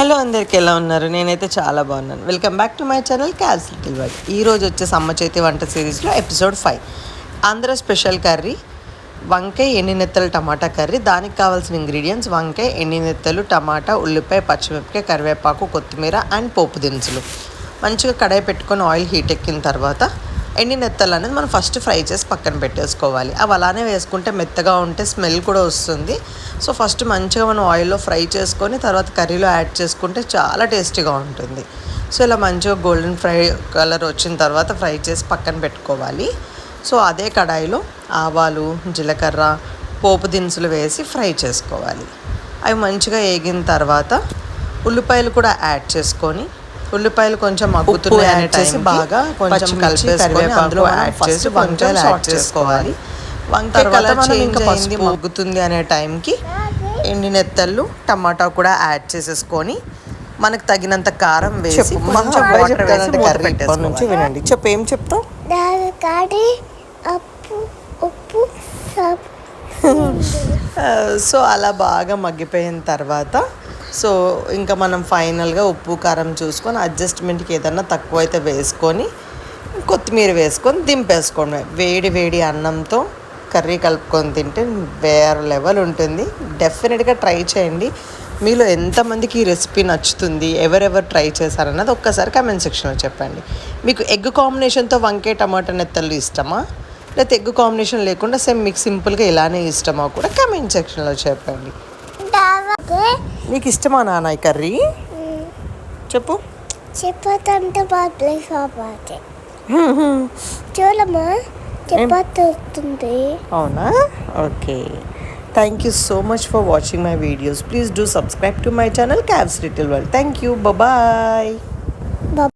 Hello అందరికి ఎలా ఉన్నారు? నేనైతే చాలా బాగున్నాను. Welcome back to my channel cal's little world ఈరోజు వచ్చే సమ్మ చేతి వంట సిరీస్లో episode five Andhra special curry వంకాయ ఎండి నెత్తలు టమాటా కర్రీ. దానికి కావాల్సిన ఇంగ్రీడియంట్స్ వంకాయ ఎండి నెత్తలు టమాటా ఉల్లిపాయ పచ్చిమిరపకాయ కరివేపాకు కొత్తిమీర అండ్ పోపు దినుసులు. మంచిగా కడాయి పెట్టుకొని ఆయిల్ హీట్ ఎక్కిన తర్వాత ఎండి నెత్తలు అనేది మనం ఫస్ట్ ఫ్రై చేసి పక్కన పెట్టేసుకోవాలి. అవి అలానే వేసుకుంటే మెత్తగా ఉంటే స్మెల్ కూడా వస్తుంది. సో ఫస్ట్ మంచిగా మనం ఆయిల్లో ఫ్రై చేసుకొని తర్వాత కర్రీలో యాడ్ చేసుకుంటే చాలా టేస్టీగా ఉంటుంది. సో ఇలా మంచిగా గోల్డెన్ ఫ్రై కలర్ వచ్చిన తర్వాత ఫ్రై చేసి పక్కన పెట్టుకోవాలి. సో అదే కడాయిలో ఆవాలు జీలకర్ర పోపు దినుసులు వేసి ఫ్రై చేసుకోవాలి. అవి మంచిగా వేగిన తర్వాత ఉల్లిపాయలు కూడా యాడ్ చేసుకొని ఉల్లిపాయలు కొంచెం మగ్గుతున్నాయి అనే చేసి బాగా కొంచెం కలిపేసుకొని అందులో యాడ్ చేసి వంకాయలు యాడ్ చేసుకోవాలి. వంకాయ కలర్ చేంజ్ అయింది మగ్గుతుంది అనే టైంకి ఎండి నెత్తళ్ళు టమాటా కూడా యాడ్ చేసేసుకొని మనకు తగినంత కారం వేసి కొంచెం వాటర్ వేసి పెట్టేసుకోవాలి. నుంచి వినండి. చెప్పు ఏం చెప్తావు? దాని కాడి అప్పు ఉప్పు సో అలా బాగా మగ్గిపోయిన తర్వాత సో ఇంకా మనం ఫైనల్గా ఉప్పు కారం చూసుకొని అడ్జస్ట్మెంట్కి ఏదన్నా తక్కువ అయితే వేసుకొని కొత్తిమీర వేసుకొని దింపేసుకోండి. వేడి వేడి అన్నంతో కర్రీ కలుపుకొని తింటే వేరే లెవెల్ ఉంటుంది. డెఫినెట్గా ట్రై చేయండి. మీలో ఎంతమందికి ఈ రెసిపీ నచ్చుతుంది ఎవరెవరు ట్రై చేశారన్నది ఒక్కసారి కమెంట్ సెక్షన్లో చెప్పండి. మీకు ఎగ్ కాంబినేషన్తో వంకాయ టమాటా నెత్తళ్ళు ఇష్టమా? లేకపోతే ఎగ్ కాంబినేషన్ లేకుండా సేమ్ మీకు సింపుల్గా ఇలానే ఇష్టమా కూడా కమెంట్ సెక్షన్లో చెప్పండి. నీకు? ఇష్టమా నాన్న ఈ కర్రీ? చెప్పు. చెప్పతంటే బాగా కాబట్టి చూడమ్మా చెప్పతుంది అవునా? Okay. Thank you so much for watching my videos please do subscribe to my channel cabs little world thank you bye